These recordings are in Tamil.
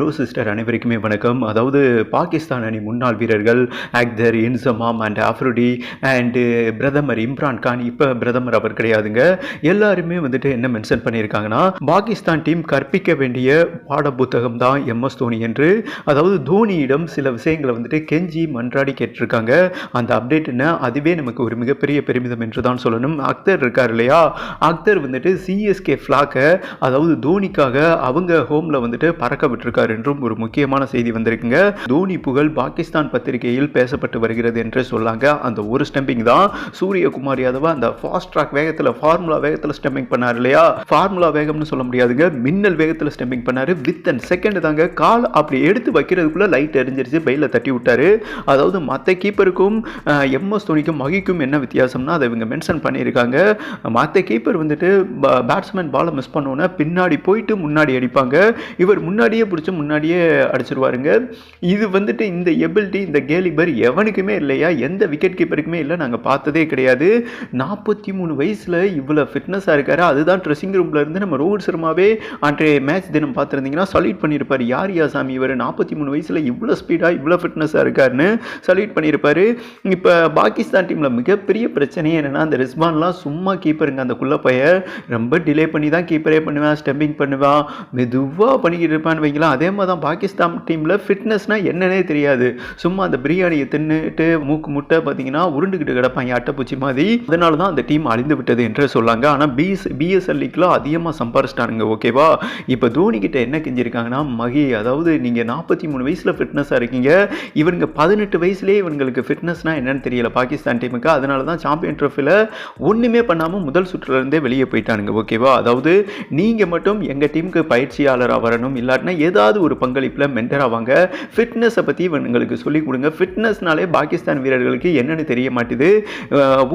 ப்ரோ சிஸ்டர் அனைவருக்குமே வணக்கம். அதாவது பாகிஸ்தான் அணி முன்னாள் வீரர்கள் அக்தர் இன்சமாம் அண்ட் ஆஃப்ருடி அண்டு பிரதமர் இம்ரான் கான். இப்போ பிரதமர் அவர் கிடையாதுங்க. எல்லாருமே வந்துட்டு என்ன மென்ஷன் பண்ணியிருக்காங்கன்னா பாகிஸ்தான் டீம் கற்பிக்க வேண்டிய பாட புத்தகம் தான் எம்எஸ் தோனி என்று. அதாவது தோனியிடம் சில விஷயங்களை வந்துட்டு கெஞ்சி மன்றாடி கேட்டிருக்காங்க. அந்த அப்டேட் என்ன? அதுவே நமக்கு ஒரு மிகப்பெரிய பெருமிதம் என்று தான் சொல்லணும். அக்தர் இருக்கார் இல்லையா? அக்தர் வந்துட்டு சிஎஸ்கே ஃப்ளாக்கை அதாவது தோனிக்காக அவங்க ஹோமில் வந்துட்டு பறக்க விட்டுருக்காரு. என்றும் ஒரு முக்கியமான செய்தி வந்திருக்குங்க. தோனி புகழ் பாகிஸ்தான் பத்திரிகையில் பேசப்பட்டு வருகிறது என்று சொல்லாங்க. அந்த ஒரு ஸ்டம்பிங் தான் சூரியகுமார் யாதவ் அந்த ஃபாஸ்ட் ட்ராக் வேகத்தில் ஃபார்முலா வேகத்தில் ஸ்டம்பிங் பண்ணார் இல்லையா? ஃபார்முலா வேகம்னு சொல்ல முடியாதுங்க. மின்னல் வேகத்தில் ஸ்டம்பிங் பண்ணார். வித் அண்ட் செகண்ட் தாங்க கால் அப்படி எடுத்து வைக்கிறதுக்குள்ள லைட் எரிஞ்சிருச்சு பையில் தட்டி விட்டாரு. அதாவது மற்ற கீப்பருக்கும் எம்எஸ் தோனிக்கும் மகிக்கும் என்ன வித்தியாசம்னா அதை இவங்க மென்ஷன் பண்ணியிருக்காங்க. மற்ற கீப்பர் வந்துட்டு பேட்ஸ்மேன் பாலை மிஸ் பண்ணோன்னே பின்னாடி போயிட்டு முன்னாடி அடிப்பாங்க. இவர் முன்னாடியே பிடிச்சி முன்னாடியே அடிச்சிருவாருங்க. இது வந்துட்டு இந்த எபிலிட்டி இந்த கேலிபர் எவனுக்குமே இல்லையா? எந்த விக்கெட் கீப்பருக்குமே இல்லை. நாங்கள் பார்த்ததே கிடையாது. நாற்பத்தி மூணு வயசில் இவ்வளோ ஃபிட்னஸாக இருக்காரு. அதுதான் ட்ரெஸ்ஸிங் ரூமில் இருந்து நம்ம ரோஹித் சர்மாவே அன்றைய மேட்ச் தினம் பார்த்துருந்தீங்கன்னா சல்யூட் பண்ணியிருப்பார் யார் யா சாமி இவர்? நாற்பத்தி மூணு வயசில் இவ்வளோ ஸ்பீடாக இவ்வளோ ஃபிட்னஸாக இருக்காருன்னு சல்யூட் பண்ணியிருப்பார் இப்போ பாகிஸ்தான் டீமில் மிகப்பெரிய பிரச்சனையே என்னென்னா அந்த ரிஸ்பான்லாம் சும்மா கீப்பருங்க அந்த குள்ள பைய ரொம்ப டிலே பண்ணி தான் கீப்பரே பண்ணுவேன் ஸ்டம்பிங் பண்ணுவான். மெதுவாக பண்ணிக்கிட்டு இருப்பான்னு வைக்கலாம் அதே மாதிரி தான் பாகிஸ்தான் டீமில் ஃபிட்னஸ்னால் என்னன்னே தெரியாது. சும்மா அந்த பிரியாணியை தின்னுட்டு மூக்கு முட்டை பார்த்தீங்கன்னா உருண்டுக்கிட்டு கிடப்பாங்க அட்டைப்பூச்சி மாதிரி. அதனால தான் அந்த டீம் அழிந்து விட்டது என்று சொல்லாங்க. ஆனால் பிஎஸ் பிஎஸ்எல் லீக்லாம் அதிகமாக சம்பாரிச்சிட்டானுங்க ஓகேவா இப்போ தோனிக்கிட்ட என்ன கெஞ்சிருக்காங்கன்னா மகி அதாவது நீங்கள் நாற்பத்தி மூணு வயசில் ஃபிட்னஸாக இருக்கீங்க. இவனுங்க பதினெட்டு வயசுலேயே இவங்களுக்கு ஃபிட்னஸ்னால் என்னன்னு தெரியல பாகிஸ்தான் டீமுக்கு அதனால தான் சாம்பியன் ட்ரோஃபியில் ஒன்றுமே பண்ணாமல் முதல் சுற்றுலேருந்தே வெளியே போயிட்டானுங்க ஓகேவா அதாவது நீங்கள் மட்டும் எங்கள் டீமுக்கு பயிற்சியாளராக வரணும் இல்லாட்டினா ஏதாவது ஒரு பங்களிப்பில் மென்டர் ஆவாங்க. ஃபிட்னஸை பற்றி இவங்களுக்கு சொல்லிக் கொடுங்க. ஃபிட்னஸ்னாலே பாகிஸ்தான் வீரர்களுக்கு என்னென்னு தெரிய மாட்டுது.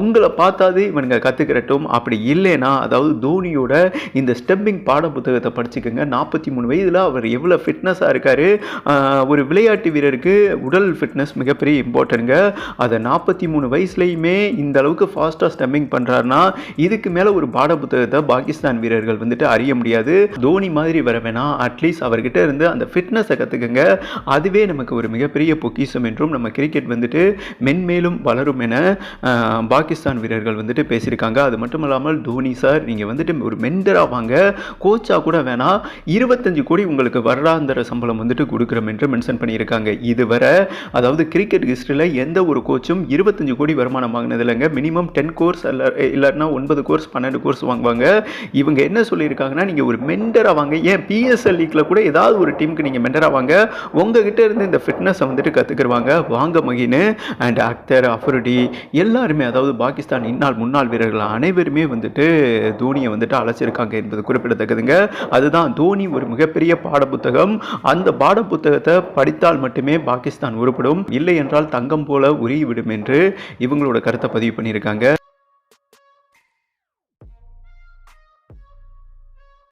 உங்களை பார்த்தாது இவனுங்க கற்றுக்கிறட்டும் அப்படி இல்லைன்னா அதாவது தோனியோட இந்த ஸ்டெம்பிங் பாட புத்தகத்தை படிச்சுக்கோங்க. நாற்பத்தி மூணு வயதில் அவர் எவ்வளோ ஃபிட்னஸாக இருக்கார். ஒரு விளையாட்டு வீரருக்கு உடல் ஃபிட்னஸ் மிகப்பெரிய இம்பார்ட்டன்ங்க அதை நாற்பத்தி மூணு வயசுலையுமே இந்த அளவுக்கு ஃபாஸ்ட்டாக ஸ்டெம்பிங் பண்ணுறாருன்னா இதுக்கு மேலே ஒரு பாட புத்தகத்தை பாகிஸ்தான் வீரர்கள் வந்துட்டு அறிய முடியாது. தோனி மாதிரி வர வேணாம். அட்லீஸ்ட் அவர்கிட்ட இருந்து அந்த ஃபிட்னஸை கற்றுக்குங்க அதுவே நமக்கு ஒரு மிகப்பெரிய பொக்கிஷம் என்றும் நம்ம கிரிக்கெட் வந்துட்டு மென்மேலும் வளரும் என பாகிஸ்தான் வீரர்கள் வந்துட்டு பேசியிருக்காங்க. அது மட்டும் இல்லாமல் தோனி சார் நீங்கள் வந்துட்டு ஒரு மென்டராக வாங்க. கோச்சாக கூட வேணாம் இருபத்தஞ்சு கோடி உங்களுக்கு வருடாந்திர சம்பளம் வந்துட்டு கொடுக்குறோம் என்று மென்ஷன் பண்ணியிருக்காங்க. இதுவரை அதாவது கிரிக்கெட் ஹிஸ்ட்ரியில் எந்த ஒரு கோச்சும் இருபத்தஞ்சு கோடி வருமானம் வாங்கினது இல்லைங்க. மினிமம் டென் கோர்ஸ் அல்ல இல்லாட்டினா ஒன்பது கோர்ஸ் பன்னெண்டு கோர்ஸ் வாங்குவாங்க. இவங்க என்ன சொல்லியிருக்காங்கன்னா நீங்கள் ஒரு மென்டராக வாங்க. ஏன் பிஎஸ்எல் லீக்கில் கூட ஏதாவது ஒரு டீமுக்கு நீங்கள் மென்டராக வாங்க உங்ககிட்ட இருந்து இந்த ஃபிட்னஸை வந்துட்டு கற்றுக்குருவாங்க வாங்க மகின்னு அண்ட் அக்தர் அஃபருடி எல்லாருமே அதாவது பாகிஸ்தான் இந்நாள் முன்னாள் வீரர்கள் அனைவருமே வந்துட்டு தோனியை வந்துட்டு அழைச்சிருக்காங்க என்பது குறிப்பிடத்தக்கதுங்க. அதுதான் தோனி ஒரு மிகப்பெரிய பாடப்புத்தகம். அந்த பாடப்புத்தகத்தை படித்தால் மட்டுமே பாகிஸ்தான் உருப்படும். இல்லை என்றால் தங்கம் போல உருகிவிடும் என்று இவங்களோட கருத்தை பதிவு பண்ணியிருக்காங்க.